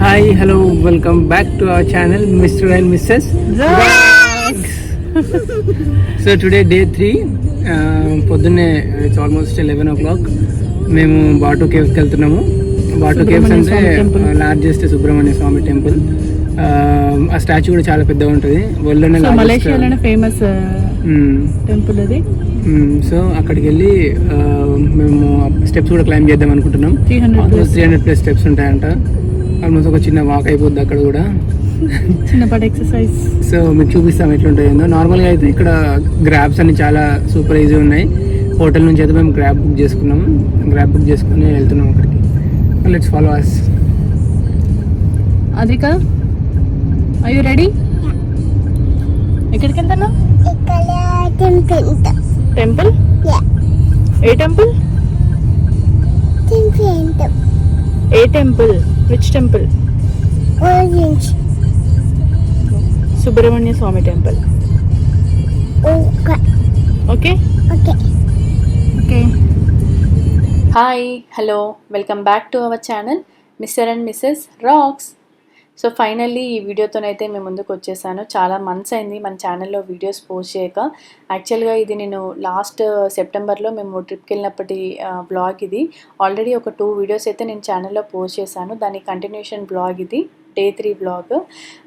Hi hello welcome back to our channel mister and missus so today day three పొద్దున్నే it's almost eleven o'clock మేము బాటు కేవ్స్కి వెళ్తున్నాము Batu caves అంటే largest Subrahmanya స్వామి temple ఆ statue కూడా చాలా పెద్దగా ఉంటుంది వరల్డ్లోనే ఫేమస్ టెంపుల్ అది సో hmm. అక్కడికి వెళ్ళి uh, మేము స్టెప్స్ కూడా క్లైమ్ చేద్దాం అనుకుంటున్నాం త్రీ హండ్రెడ్ ప్లస్ స్టెప్స్ ఉంటాయంట ఆల్మోస్ట్ ఒక చిన్న వాక్ అయిపోద్ది అక్కడ కూడా చిన్నపాటి ఎక్సర్సైజ్ సో మేము చూపిస్తాం ఏందో నార్మల్గా అయితే ఇక్కడ గ్రాబ్స్ అన్ని చాలా సూపర్ ఈజీ ఉన్నాయి హోటల్ నుంచి అయితే మేము గ్రాబ్ బుక్ చేసుకున్నాం గ్రాబ్ బుక్ చేసుకుని వెళ్తున్నాం అక్కడికి let's follow us Adrika I you ready ఎక్కడికి వెళ్తున్నావు temple temple A temple A temple Which temple? Orange. Subramanya Swami temple. Okay. Okay? Okay. Okay. Hi, hello. Welcome back to our channel, Mr. and Mrs. Rocks. So finally ఈ వీడియోతోనైతే మేము ముందుకు వచ్చేసాను చాలా months అయింది మన ఛానల్లో వీడియోస్ పోస్ట్ చేయక యాక్చువల్గా ఇది నేను లాస్ట్ సెప్టెంబర్లో uh, మేము ట్రిప్కి వెళ్ళినప్పటి బ్లాగ్ uh, ఇది ఆల్రెడీ ఒక టూ వీడియోస్ అయితే నేను ఛానల్లో పోస్ట్ చేశాను దాని కంటిన్యూషన్ బ్లాగ్ ఇది డే త్రీ బ్లాగ్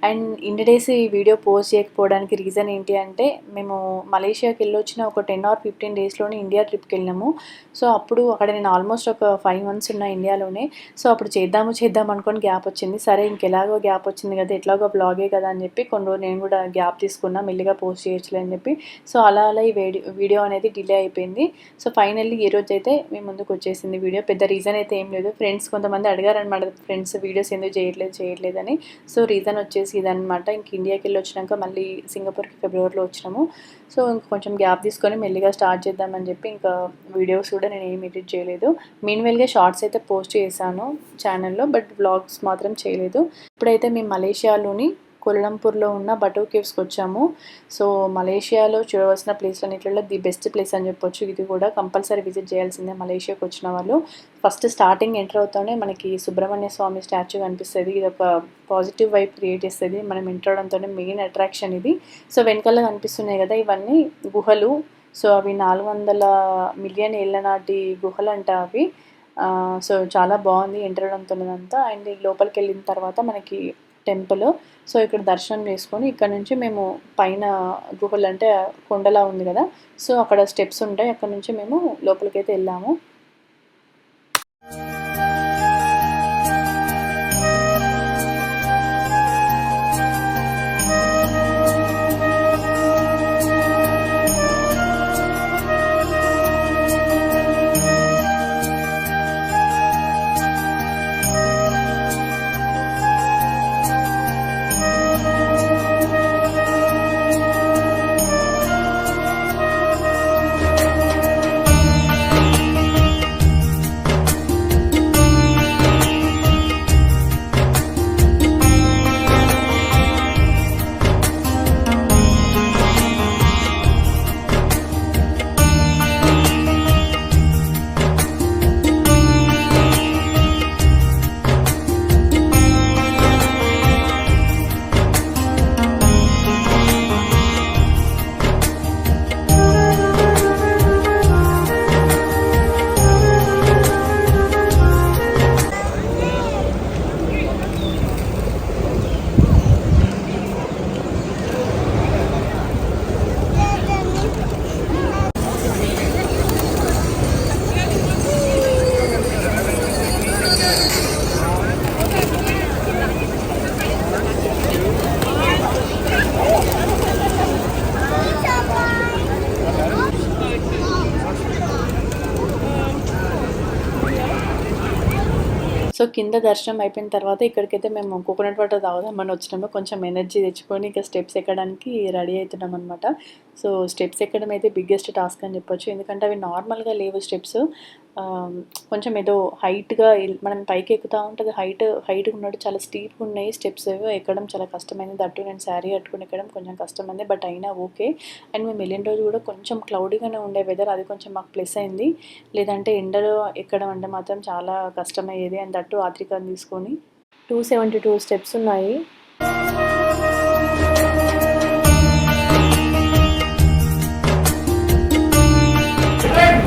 అండ్ ఇన్ని డేస్ ఈ వీడియో పోస్ట్ చేయకపోవడానికి రీజన్ ఏంటి అంటే మేము మలేషియాకి వెళ్ళొచ్చిన ఒక టెన్ ఆర్ ఫిఫ్టీన్ డేస్లోనే ఇండియా ట్రిప్కి వెళ్ళినాము సో అప్పుడు అక్కడ నేను ఆల్మోస్ట్ ఒక ఫైవ్ మంత్స్ ఉన్న ఇండియాలోనే సో అప్పుడు చేద్దాము చేద్దాం అనుకొని గ్యాప్ వచ్చింది సరే ఇంకెలాగో గ్యాప్ వచ్చింది కదా ఎట్లాగో బ్లాగే కదా అని చెప్పి కొన్ని రోజులు నేను కూడా గ్యాప్ తీసుకున్నా మెల్లిగా పోస్ట్ చేయొచ్చులే అని చెప్పి సో అలా అలా ఈ వీడియో అనేది డిలే అయిపోయింది సో ఫైనల్లీ ఈ రోజు అయితే మీ ముందుకు వచ్చేసింది వీడియో పెద్ద రీజన్ అయితే ఏం లేదు ఫ్రెండ్స్ కొంతమంది అడిగారనమాట ఫ్రెండ్స్ వీడియోస్ ఎందుకు చేయట్లేదు చేయట్లేదు లేదని సో రీజన్ వచ్చేసి ఇదనమాట ఇంక ఇండియాకి వెళ్ళి వచ్చినాక మళ్ళీ సింగపూర్కి ఫిబ్రవరిలో వచ్చినాము సో ఇంక కొంచెం గ్యాప్ తీసుకొని మెల్లిగా స్టార్ట్ చేద్దామని చెప్పి ఇంకా వీడియోస్ కూడా నేను ఏం ఎడిట్ చేయలేదు మీన్వెల్గా షార్ట్స్ అయితే పోస్ట్ చేశాను ఛానల్లో బట్ బ్లాగ్స్ మాత్రం చేయలేదు ఇప్పుడైతే మేము మలేషియాలోని కొల్లంపూర్లో ఉన్న బటో కేవ్స్కి వచ్చాము సో మలేషియాలో చూడవలసిన ప్లేస్లన్నింటిలో ది బెస్ట్ ప్లేస్ అని చెప్పొచ్చు ఇది కూడా కంపల్సరీ విజిట్ చేయాల్సిందే మలేషియాకి వచ్చిన వాళ్ళు ఫస్ట్ స్టార్టింగ్ ఎంటర్ అవుతానే మనకి సుబ్రహ్మణ్య స్వామి స్టాచ్యూ కనిపిస్తుంది ఇది ఒక పాజిటివ్ వైబ్ క్రియేట్ చేస్తుంది మనం ఎంటర్ అవడంతోనే మెయిన్ అట్రాక్షన్ ఇది సో వెనకాల కనిపిస్తున్నాయి కదా ఇవన్నీ గుహలు సో అవి నాలుగు వందల మిలియన్ ఏళ్ళ నాటి గుహలు అంట అవి సో చాలా బాగుంది ఎంటర్ అవడంతో అంతా అండ్ లోపలికి వెళ్ళిన తర్వాత మనకి టెంపుల్ సో ఇక్కడ దర్శనం చేసుకొని ఇక్కడ నుంచి మేము పైన గుహలు అంటే కొండలా ఉంది కదా సో అక్కడ స్టెప్స్ ఉంటాయి అక్కడ నుంచి మేము లోపలికైతే వెళ్ళాము సో కింద దర్శనం అయిపోయిన తర్వాత ఇక్కడికైతే మేము కోకోనట్ వాటర్ తాగుదామని వచ్చినాము కొంచెం ఎనర్జీ తెచ్చుకొని ఇక స్టెప్స్ ఎక్కడానికి రెడీ అవుతున్నాం అనమాట సో స్టెప్స్ ఎక్కడం అయితే బిగ్గెస్ట్ టాస్క్ అని చెప్పొచ్చు ఎందుకంటే అవి నార్మల్గా లేవు స్టెప్స్ కొంచెం ఏదో హైట్గా మనం పైకి ఎక్కుతూ ఉంటుంది హైట్ హైట్ ఉన్నట్టు చాలా స్టీప్గా ఉన్నాయి స్టెప్స్ ఎక్కడం చాలా కష్టమైంది దట్టు నేను శారీ కట్టుకుని ఎక్కడం కొంచెం కష్టమైంది బట్ అయినా ఓకే అండ్ మేము వెళ్ళిన రోజు కూడా కొంచెం క్లౌడీగానే ఉండే వెదర్ అది కొంచెం మాకు ప్లస్ అయింది లేదంటే ఎండలో ఎక్కడం అంటే మాత్రం చాలా కష్టమయ్యేది అండ్ దట్టు ఆత్రికాన్ని తీసుకొని టూ సెవెంటీ టూ స్టెప్స్ ఉన్నాయి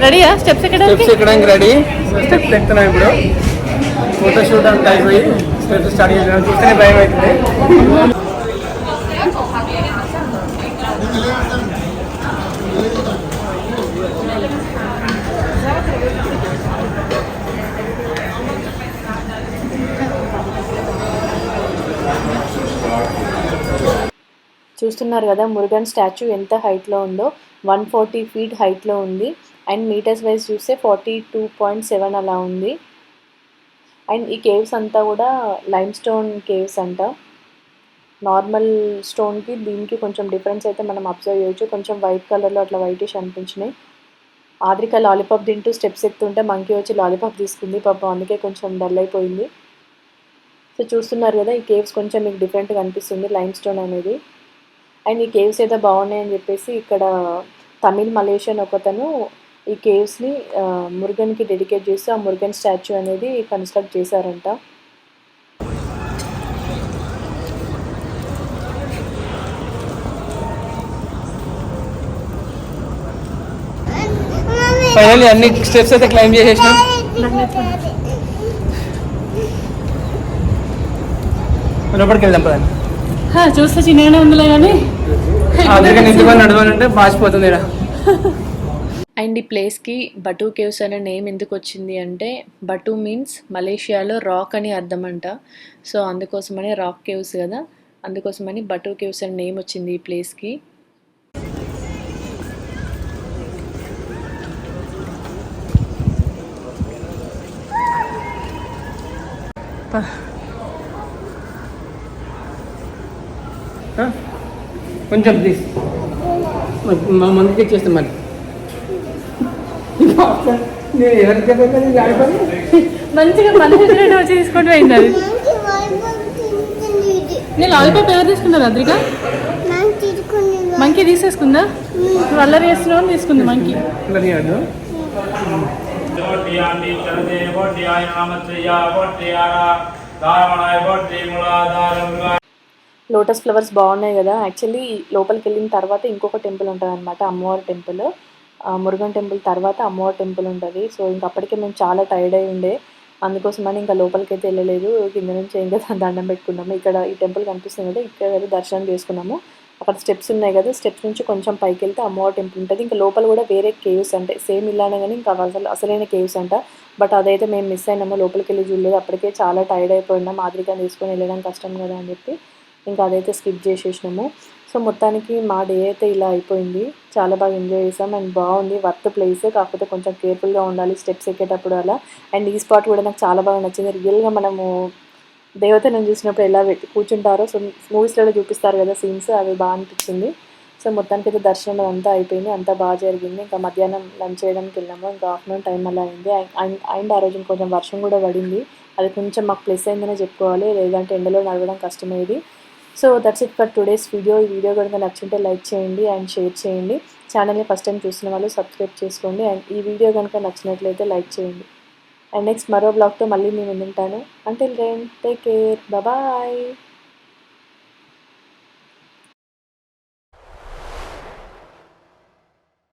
రెడీయా స్టెప్స్ ఎక్కడానికి ఎక్కడానికి రెడీ స్టెప్స్ ఇప్పుడు ఫోటో షూట్ అంతా అయిపోయి స్టెప్స్ స్టార్ట్ చూస్తేనే భయం అవుతుంది చూస్తున్నారు కదా మురుగన్ స్టాచ్యూ ఎంత హైట్లో ఉందో వన్ ఫార్టీ ఫీట్ హైట్లో ఉంది అండ్ మీటర్స్ వైజ్ చూస్తే ఫార్టీ టూ పాయింట్ సెవెన్ అలా ఉంది అండ్ ఈ కేవ్స్ అంతా కూడా లైమ్ స్టోన్ కేవ్స్ అంట నార్మల్ స్టోన్కి దీనికి కొంచెం డిఫరెన్స్ అయితే మనం అబ్జర్వ్ చేయొచ్చు కొంచెం వైట్ కలర్లో అట్లా వైటిష్ అనిపించినాయి ఆద్రిక లాలీపాప్ తింటూ స్టెప్స్ ఎక్కుతుంటే మంకీ వచ్చి లాలీపాప్ తీసుకుంది పాపం అందుకే కొంచెం డల్ అయిపోయింది సో చూస్తున్నారు కదా ఈ కేవ్స్ కొంచెం మీకు డిఫరెంట్గా అనిపిస్తుంది లైమ్ స్టోన్ అనేది అండ్ ఈ కేవ్స్ ఏదో బాగున్నాయని చెప్పేసి ఇక్కడ తమిళ్ మలేషియన్ ఒకతను ఈ కేవ్స్ని మురుగన్కి డెడికేట్ చేసి ఆ మురుగన్ స్టాచ్యూ అనేది కన్స్ట్రక్ట్ చేశారంట అన్ని స్టెప్స్ అయితే క్లైమ్ చేసేసినాం లోపలికి వెళ్దాం చూస్తే చిన్నగానే ఉందిలే కానీ ఆఖరిగా నిందుకొని నడవాలంటే పాసిపోతుంది ఇక్కడ అండ్ ఈ ప్లేస్కి బటు కేవ్స్ అనే నేమ్ ఎందుకు వచ్చింది అంటే బటు మీన్స్ మలేషియాలో రాక్ అని అర్థం అంట సో అందుకోసమని రాక్ కేవ్స్ కదా అందుకోసమని బటు కేవ్స్ అనే నేమ్ వచ్చింది ఈ ప్లేస్కి కొంచెం ప్లీజ్ మా మంది చెక్ మరి నేను ఎవరికి చెప్పలేదు ఆడిపోయి మంచిగా మంచి వచ్చి తీసుకొని పోయింది నేను లాలీపాప్ ఎవరు తీసుకున్నారు అద్రిక మంకీ తీసేసుకుందా నువ్వు అల్లరి చేస్తున్నావు తీసుకుంది మంకీ లోటస్ ఫ్లవర్స్ బాగున్నాయి కదా యాక్చువల్లీ లోపలికి వెళ్ళిన తర్వాత ఇంకొక టెంపుల్ ఉంటుంది అనమాట అమ్మవారి టెంపుల్ మురుగన్ టెంపుల్ తర్వాత అమ్మవారి టెంపుల్ ఉంటుంది సో ఇంక అప్పటికే మేము చాలా టైర్డ్ అయి ఉండే అందుకోసమని ఇంకా లోపలికి అయితే వెళ్ళలేదు కింద నుంచి ఇంకా దండం పెట్టుకున్నాము ఇక్కడ ఈ టెంపుల్ కనిపిస్తుంది కదా ఇక్కడ దర్శనం చేసుకున్నాము అక్కడ స్టెప్స్ ఉన్నాయి కదా స్టెప్స్ నుంచి కొంచెం పైకి వెళ్తే అమ్మవారి టెంపుల్ ఉంటుంది ఇంకా లోపల కూడా వేరే కేవ్స్ అంటే సేమ్ ఇలానే కానీ ఇంకా అసలు అసలైన కేవ్స్ అంట బట్ అదైతే మేము మిస్ అయినాము లోపలికి వెళ్ళి చూడలేదు అప్పటికే చాలా టైర్డ్ అయిపోయినాం మాదిరిగా తీసుకొని వెళ్ళడం కష్టం కదా అని చెప్పి ఇంకా అదైతే స్కిప్ చేసేసినాము సో మొత్తానికి మా డే అయితే ఇలా అయిపోయింది చాలా బాగా ఎంజాయ్ చేసాం అండ్ బాగుంది వర్త్ ప్లేస్ కాకపోతే కొంచెం కేర్ఫుల్గా ఉండాలి స్టెప్స్ ఎక్కేటప్పుడు అలా అండ్ ఈ స్పాట్ కూడా నాకు చాలా బాగా నచ్చింది రియల్గా మనము దేవతలను చూసినప్పుడు ఎలా కూర్చుంటారో సో మూవీస్లలో చూపిస్తారు కదా సీన్స్ అవి బాగా అనిపించింది సో మొత్తానికి అయితే దర్శనం అంతా అయిపోయింది అంతా బాగా జరిగింది ఇంకా మధ్యాహ్నం లంచ్ చేయడానికి వెళ్ళాము ఇంకా ఆఫ్టర్నూన్ టైం అలా అయింది అండ్ అండ్ ఆ రోజు కొంచెం వర్షం కూడా పడింది అది కొంచెం మాకు ప్లస్ అయిందనే చెప్పుకోవాలి లేదంటే ఎండలో నడవడం కష్టమేది so that's it for today's video ఈ వీడియో కనుక నచ్చుంటే లైక్ చేయండి అండ్ షేర్ చేయండి ఛానల్ని ఫస్ట్ టైం చూసిన వాళ్ళు సబ్స్క్రైబ్ చేసుకోండి అండ్ ఈ వీడియో కనుక నచ్చినట్లయితే లైక్ చేయండి అండ్ నెక్స్ట్ మరో బ్లాగ్తో మళ్ళీ నేను ఉంటాను అంటే టేక్ కేర్ బాయ్